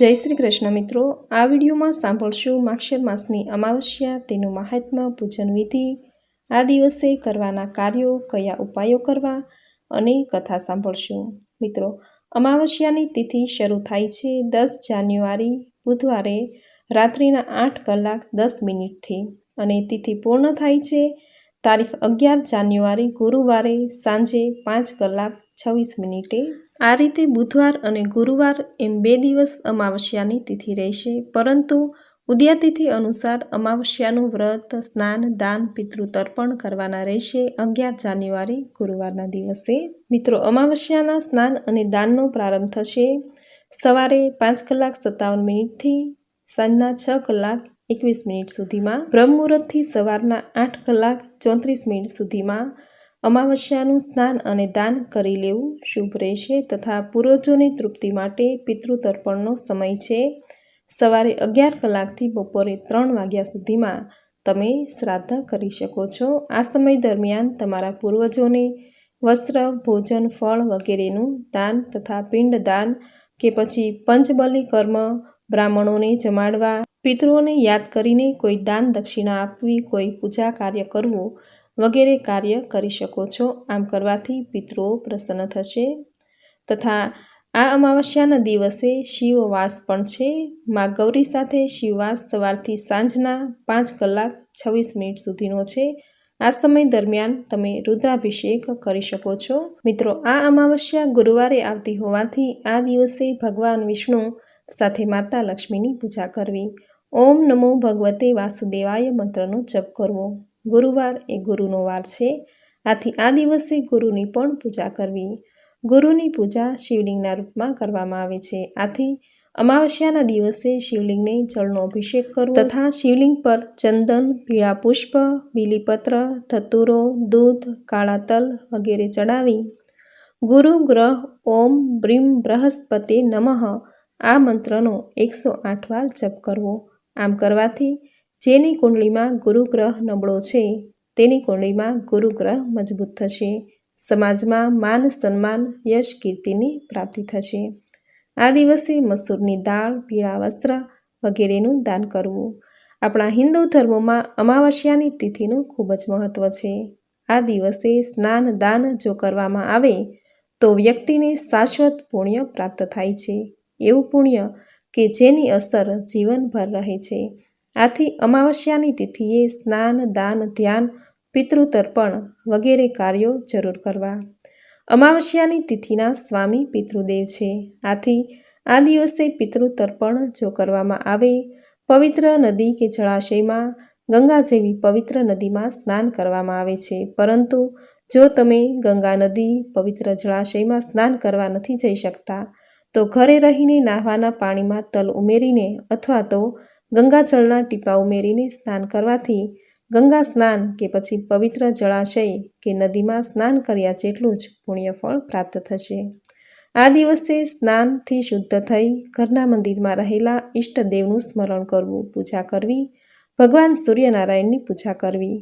જય શ્રી કૃષ્ણ મિત્રો. આ વિડીયોમાં સાંભળશું માક્ષર માસની અમાવસ્યા, તેનું મહાત્મ્ય પૂજન વિધિ, આ દિવસે કરવાના કાર્યો, કયા ઉપાયો કરવા અને કથા સાંભળશું. મિત્રો, અમાવસ્યાની તિથિ શરૂ થાય છે દસ જાન્યુઆરી, બુધવારે રાત્રિના આઠ કલાક દસ મિનિટથી અને તિથિ પૂર્ણ થાય છે તારીખ અગિયાર જાન્યુઆરી ગુરુવારે સાંજે પાંચ કલાક છવ્વીસ મિનિટે આ રીતે બુધવાર અને ગુરુવાર એમ બે દિવસ અમાવસ્યાની તિથિ રહેશે. પરંતુ ઉદ્યાતિથિ અનુસાર અમાવસ્યાનું વ્રત, સ્નાન, દાન પિતૃ તર્પણ કરવાના રહેશે અગિયાર જાન્યુઆરી ગુરુવારના દિવસે. મિત્રો, અમાવસ્યાના સ્નાન અને દાનનો પ્રારંભ થશે સવારે પાંચ કલાક સત્તાવન મિનિટથી સાંજના છ કલાક એકવીસ મિનિટ સુધીમાં બ્રહ્મ મુહૂર્તથી સવારના આઠ કલાક ચોત્રીસ મિનિટ સુધીમાં અમાવસ્યાનું સ્નાન અને દાન કરી લેવું શુભ રહેશે તથા પૂર્વજોની તૃપ્તિ માટે પિતૃતર્પણનો સમય છે. સવારે અગિયાર કલાકથી બપોરે ત્રણ વાગ્યા સુધીમાં તમે શ્રાદ્ધ કરી શકો છો. આ સમય દરમિયાન તમારા પૂર્વજોને વસ્ત્ર, ભોજન, ફળ વગેરેનું દાન તથા પિંડ દાન કે પછી પંચબલી કર્મ બ્રાહ્મણોને જમાડવા પિતૃઓને યાદ કરીને કોઈ દાન દક્ષિણા આપવી, કોઈ પૂજા કાર્ય કરવું વગેરે કાર્ય કરી શકો છો. આમ કરવાથી પિતૃઓ પ્રસન્ન થશે. તથા આ અમાવસ્યાના દિવસે શિવવાસ પણ છે. માં ગૌરી સાથે શિવવાસ સવારથી સાંજના પાંચ કલાક છવ્વીસ મિનિટ સુધીનો છે. આ સમય દરમિયાન તમે રુદ્રાભિષેક કરી શકો છો. મિત્રો, આ અમાવસ્યા ગુરુવારે આવતી હોવાથી આ દિવસે ભગવાન વિષ્ણુ સાથે માતા લક્ષ્મીની પૂજા કરવી ઓમ નમો ભગવતે વાસુદેવાય મંત્રનો જપ કરવો. ગુરુવાર એ ગુરુનો વાર છે. આથી આ દિવસે ગુરુની પણ પૂજા કરવી. ગુરુની પૂજા શિવલિંગના રૂપમાં કરવામાં આવે છે. આથી અમાવસ્યાના દિવસે શિવલિંગને જળનો અભિષેક કરવો તથા શિવલિંગ પર ચંદન પીળા પુષ્પ બીલીપત્ર, ધતુરો, દૂધ, કાળા તલ વગેરે ચડાવી ગુરુ ગ્રહ ઓમ બ્રીમ બૃહસ્પતિ નમઃ આ મંત્રનો એકસો આઠ વાર જપ કરવો. આમ કરવાથી જેની કુંડળીમાં ગુરુગ્રહ નબળો છે, તેની કુંડળીમાં ગુરુગ્રહ મજબૂત થશે. સમાજમાં માન, સન્માન, યશ, કીર્તિની પ્રાપ્તિ થશે. આ દિવસે મસૂરની દાળ, પીળા વસ્ત્ર વગેરેનું દાન કરવું. આપણા હિન્દુ ધર્મમાં અમાવસ્યાની તિથિનું ખૂબ જ મહત્ત્વ છે. આ દિવસે સ્નાન, દાન જો કરવામાં આવે, તો વ્યક્તિને શાશ્વત પુણ્ય પ્રાપ્ત થાય છે. એવું પુણ્ય કે જેની અસર જીવનભર રહે છે. આથી અમાવસ્યાની તિથિએ સ્નાન, દાન, ધ્યાન, પિતૃતર્પણ વગેરે કાર્યો જરૂર કરવા. અમાવસ્યાની તિથિના સ્વામી પિતૃદેવ છે. આથી આ દિવસે પિતૃતર્પણ જો કરવામાં આવે, પવિત્ર નદી કે જળાશયમાં, ગંગા જેવી પવિત્ર નદીમાં સ્નાન કરવામાં આવે છે. પરંતુ જો તમે ગંગા નદી, પવિત્ર જળાશયમાં સ્નાન કરવા નથી જઈ શકતા તો ઘરે રહીને નાહવાના પાણીમાં તલ ઉમેરીને અથવા તો ગંગાજળના ટીપા ઉમેરીને સ્નાન કરવાથી ગંગા સ્નાન કે પછી પવિત્ર જળાશય કે નદીમાં સ્નાન કર્યા જેટલું જ પુણ્યફળ પ્રાપ્ત થશે. આ દિવસે સ્નાનથી શુદ્ધ થઈ ઘરના મંદિરમાં રહેલા ઈષ્ટદેવનું સ્મરણ કરવું, પૂજા કરવી, ભગવાન સૂર્યનારાયણની પૂજા કરવી,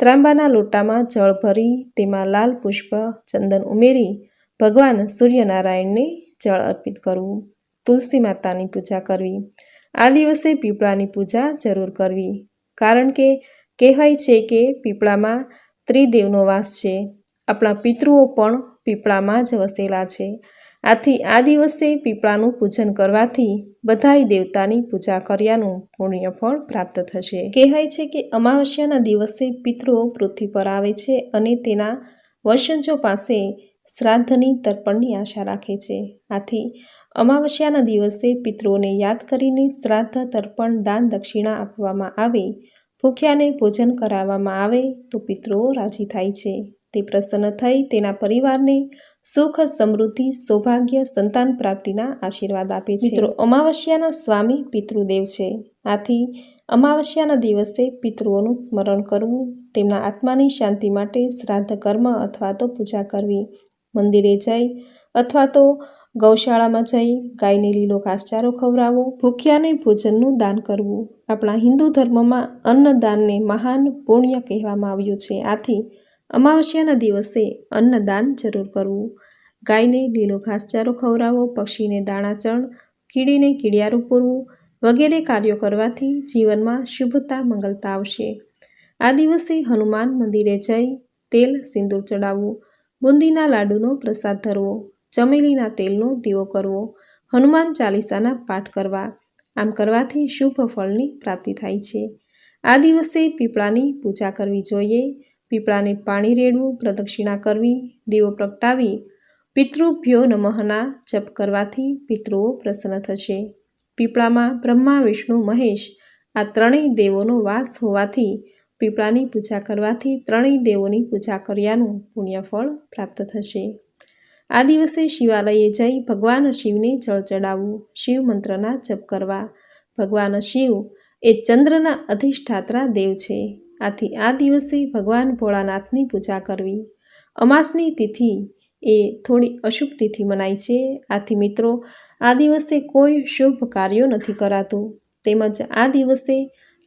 ત્રાંબાના લોટામાં જળ ભરી તેમાં લાલ પુષ્પ, ચંદન ઉમેરી ભગવાન સૂર્યનારાયણને જળ અર્પિત કરવું, તુલસી માતાની પૂજા કરવી, આ દિવસે પીપળાની પૂજા જરૂર કરવી. કારણ કે કહેવાય છે કે પીપળામાં ત્રિદેવનો વાસ છે. આપણા પિતૃઓ પણ પીપળામાં જ વસેલા છે. આથી આ દિવસે પીપળાનું પૂજન કરવાથી બધાય દેવતાની પૂજા કર્યાનું પુણ્યફળ પ્રાપ્ત થશે. કહેવાય છે કે અમાવસ્યાના દિવસે પિતૃઓ પૃથ્વી પર આવે છે અને તેના વંશજો પાસે શ્રાદ્ધની તર્પણની આશા રાખે છે. આથી અમાવસ્યાના દિવસે પિતૃઓને યાદ કરીને શ્રાદ્ધ, તર્પણ, દાન, દક્ષિણા આપવામાં આવે, ભૂખ્યાને ભોજન કરાવવામાં આવે તો પિતૃઓ રાજી થાય છે. તે પ્રસન્ન થઈ તેના પરિવારને સુખ, સમૃદ્ધિ, સૌભાગ્ય, સંતાન પ્રાપ્તિના આશીર્વાદ આપે છે. અમાવસ્યાના સ્વામી પિતૃદેવ છે. આથી અમાવસ્યાના દિવસે પિતૃઓનું સ્મરણ કરવું, તેમના આત્માની શાંતિ માટે શ્રાદ્ધ કર્મ અથવા તો પૂજા કરવી મંદિરે જઈ અથવા તો ગૌશાળામાં જઈ ગાયને લીલો ઘાસચારો ખવડાવવો ભૂખ્યાને ભોજનનું દાન કરવું. આપણા હિન્દુ ધર્મમાં અન્નદાનને મહાન પુણ્ય કહેવામાં આવ્યું છે. આથી અમાવસ્યાના દિવસે અન્નદાન જરૂર કરવું. ગાયને લીલો ઘાસચારો ખવડાવવો પક્ષીને દાણાચણ કીડીને કીડિયારું પૂરવું વગેરે કાર્યો કરવાથી જીવનમાં શુભતા મંગલતા આવશે. આ દિવસે હનુમાન મંદિરે જઈ તેલ સિંદૂર ચડાવવું બુંદીના લાડુનો પ્રસાદ ધરવો, ચમેલીના તેલનો દીવો કરવો, હનુમાન ચાલીસાના પાઠ કરવા. આમ કરવાથી શુભ ફળની પ્રાપ્તિ થાય છે. આ દિવસે પીપળાની પૂજા કરવી જોઈએ. પીપળાને પાણી રેડવું, પ્રદક્ષિણા કરવી, દીવો પ્રગટાવી, પિતૃભ્યો નમઃના જપ કરવાથી પિતૃઓ પ્રસન્ન થશે. પીપળામાં બ્રહ્મા, વિષ્ણુ, મહેશ આ ત્રણેય દેવોનો વાસ હોવાથી પીપળાની પૂજા કરવાથી ત્રણેય દેવોની પૂજા કર્યાનું પુણ્યફળ પ્રાપ્ત થશે. આ દિવસે શિવાલયે જઈ ભગવાન શિવને જળ ચડાવવું, શિવ મંત્રના જપ કરવા. ભગવાન શિવ એ ચંદ્રના અધિષ્ઠાત્રા દેવ છે. આથી આ દિવસે ભગવાન ભોળાનાથની પૂજા કરવી. અમાસની તિથિ એ થોડી અશુભ તિથિ મનાય છે. આથી મિત્રો, આ દિવસે કોઈ શુભ કાર્યો નથી કરાતું. તેમજ આ દિવસે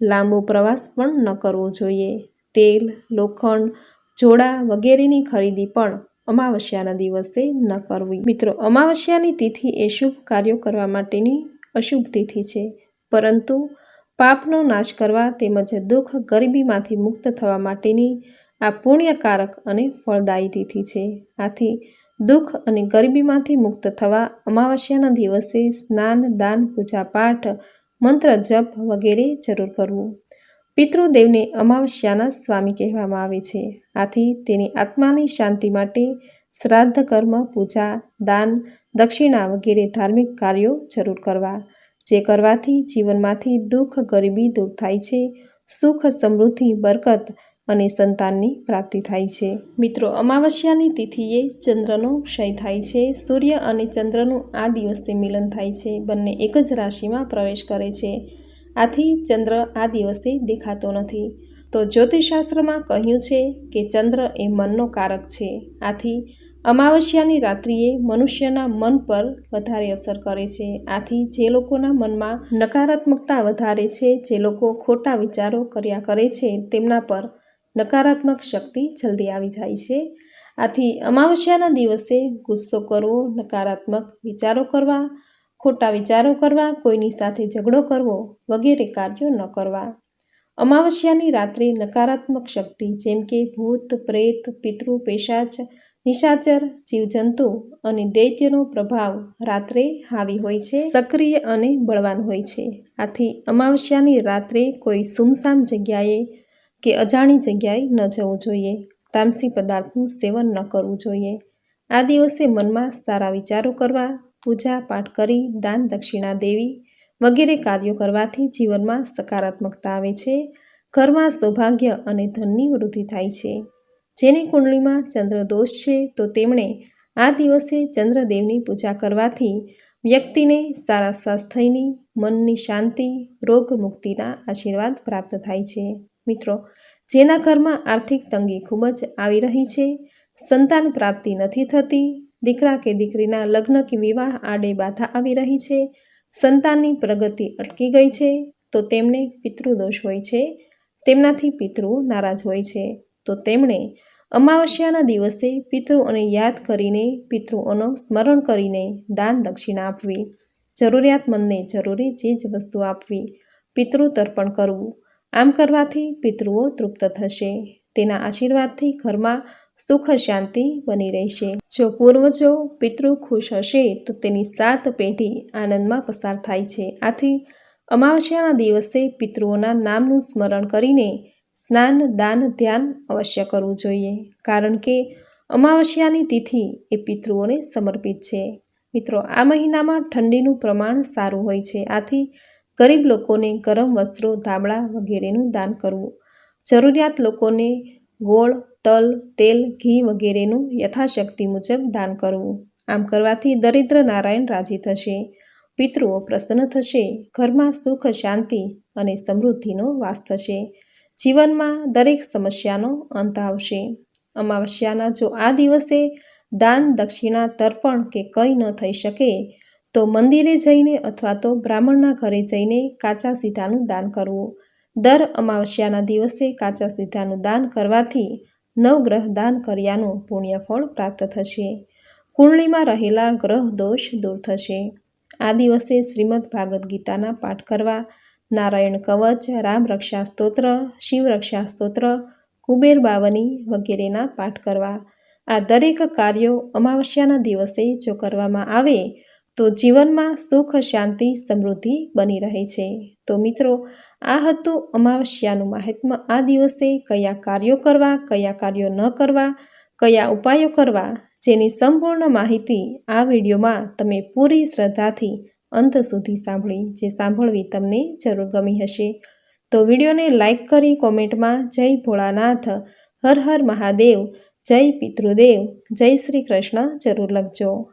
લાંબો પ્રવાસ પણ ન કરવો જોઈએ. તેલ, લોખંડ, જોડા વગેરેની ખરીદી પણ અમાવસ્યાના દિવસે ન કરવી. મિત્રો, અમાવસ્યાની તિથિ એ શુભ કાર્યો કરવા માટેની અશુભ તિથિ છે. પરંતુ પાપનો નાશ કરવા તેમજ દુઃખ ગરીબીમાંથી મુક્ત થવા માટેની આ પુણ્યકારક અને ફળદાયી તિથિ છે. આથી દુઃખ અને ગરીબીમાંથી મુક્ત થવા અમાવસ્યાના દિવસે સ્નાન, દાન પૂજા પાઠ મંત્ર જપ વગેરે જરૂર કરવું. પિતૃદેવને અમાવસ્યાના સ્વામી કહેવામાં આવે છે. આથી તેની આત્માની શાંતિ માટે શ્રાદ્ધ કર્મ, પૂજા, દાન, દક્ષિણા વગેરે ધાર્મિક કાર્યો જરૂર કરવા. જે કરવાથી જીવનમાંથી દુઃખ, ગરીબી દૂર થાય છે. સુખ, સમૃદ્ધિ, બરકત અને સંતાનની પ્રાપ્તિ થાય છે. મિત્રો, અમાવસ્યાની તિથિએ ચંદ્રનો ક્ષય થાય છે. સૂર્ય અને ચંદ્રનું આ દિવસે મિલન થાય છે. બંને એક જ રાશિમાં પ્રવેશ કરે છે. આથી ચંદ્ર આ દિવસે દેખાતો નથી. તો જ્યોતિષશાસ્ત્રમાં કહ્યું છે કે ચંદ્ર એ મનનો કારક છે. આથી અમાવસ્યાની રાત્રિએ મનુષ્યના મન પર વધારે અસર કરે છે. આથી જે લોકોના મનમાં નકારાત્મકતા વધારે છે, જે લોકો ખોટા વિચારો કર્યા કરે છે, તેમના પર નકારાત્મક શક્તિ જલ્દી આવી જાય છે. આથી અમાવસ્યાના દિવસે ગુસ્સો કરવો, નકારાત્મક વિચારો કરવા, ખોટા વિચારો કરવા, કોઈની સાથે ઝઘડો કરવો વગેરે કાર્યો ન કરવા. અમાવસ્યાની રાત્રે નકારાત્મક શક્તિ જેમ કે ભૂત, પ્રેત, પિતૃ, પેશાચ, નિશાચર, જીવજંતુ અને દૈત્યનો પ્રભાવ રાત્રે હાવી હોય છે, સક્રિય અને બળવાન હોય છે. આથી અમાવસ્યાની રાત્રે કોઈ સુમસામ જગ્યાએ કે અજાણી જગ્યાએ ન જવું જોઈએ. તામસી પદાર્થનું સેવન ન કરવું જોઈએ. આ દિવસે મનમાં સારા વિચારો કરવા પૂજા પાઠ કરી, દાન દક્ષિણા દેવી વગેરે કાર્યો કરવાથી જીવનમાં સકારાત્મકતા આવે છે. ઘરમાં સૌભાગ્ય અને ધનની વૃદ્ધિ થાય છે. જેની કુંડળીમાં ચંદ્રદોષ છે, તો તેમણે આ દિવસે ચંદ્રદેવની પૂજા કરવાથી વ્યક્તિને સારા સ્વાસ્થ્યની, મનની શાંતિ રોગ મુક્તિના આશીર્વાદ પ્રાપ્ત થાય છે. મિત્રો, જેના ઘરમાં આર્થિક તંગી ખૂબ જ આવી રહી છે. સંતાન પ્રાપ્તિ નથી થતી. દીકરા કે દીકરીના લગ્ન કે વિવાહ આડે બાધા આવી રહી છે. સંતાનની પ્રગતિ અટકી ગઈ છે. તો તેમને પિતૃદોષ હોય છે. તેમનાથી પિતૃ નારાજ હોય છે. તો તેમણે અમાવસ્યાના દિવસે પિતૃઓને યાદ કરીને પિતૃઓનો સ્મરણ કરીને દાન દક્ષિણા આપવી. જરૂરિયાતમંદને જરૂરી ચીજ વસ્તુ આપવી. પિતૃ તર્પણ કરવું. આમ કરવાથી પિતૃઓ તૃપ્ત થશે. તેના આશીર્વાદથી ઘરમાં સુખ શાંતિ બની રહેશે. જો પૂર્વજો પિતૃ ખુશ હશે, તો તેની સાત પેઢી આનંદમાં પસાર થાય છે. આથી અમાવસ્યાના દિવસે પિતૃઓના નામનું સ્મરણ કરીને સ્નાન, દાન, ધ્યાન અવશ્ય કરવું જોઈએ. કારણ કે અમાવસ્યાની તિથિ એ પિતૃઓને સમર્પિત છે. મિત્રો, આ મહિનામાં ઠંડીનું પ્રમાણ સારું હોય છે. આથી ગરીબ લોકોને ગરમ વસ્ત્રો, ધાબળા વગેરેનું દાન કરવું. જરૂરિયાત લોકોને ગોળ, તલ, તેલ, ઘી વગેરેનું યથાશક્તિ મુજબ દાન કરવું. આમ કરવાથી દરિદ્ર નારાયણ રાજી થશે, પિતૃઓ પ્રસન્ન થશે, ઘરમાં સુખ, શાંતિ અને સમૃદ્ધિનો વાસ થશે. જીવનમાં દરેક સમસ્યાનો અંત આવશે. અમાવસ્યાના જો આ દિવસે દાન દક્ષિણા તર્પણ કે કંઈ ન થઈ શકે તો મંદિરે જઈને અથવા તો બ્રાહ્મણના ઘરે જઈને કાચા સીધાનું દાન કરવું. દર અમાવસ્યાના દિવસે કાચા સીધાનું દાન કરવાથી નવગ્રહ દાન કર્યાનું પુણ્યફળ પ્રાપ્ત થશે. કુંડળીમાં રહેલા ગ્રહ દોષ દૂર થશે. આ દિવસે શ્રીમદ ભાગવદ્ ગીતાના પાઠ કરવા, નારાયણ કવચ, રામ રક્ષા સ્તોત્ર, શિવ સ્તોત્ર, કુબેર બાવની વગેરેના પાઠ કરવા. આ દરેક કાર્યો અમાવસ્યાના દિવસે જો કરવામાં આવે તો જીવનમાં સુખ, શાંતિ, સમૃદ્ધિ બની રહે છે. તો મિત્રો, આ હતું અમાવસ્યાનું મહાત્મ્ય આ દિવસે કયા કાર્યો કરવા, કયા કાર્યો ન કરવા, કયા ઉપાયો કરવા, જેની સંપૂર્ણ માહિતી આ વિડીયોમાં તમે પૂરી શ્રદ્ધાથી અંત સુધી સાંભળી, જે સાંભળવી તમને જરૂર ગમી હશે. તો વિડીયોને લાઇક કરી કોમેન્ટમાં જય ભોળાનાથ, હર હર મહાદેવ, જય પિતૃદેવ, જય શ્રી કૃષ્ણ જરૂર લખજો.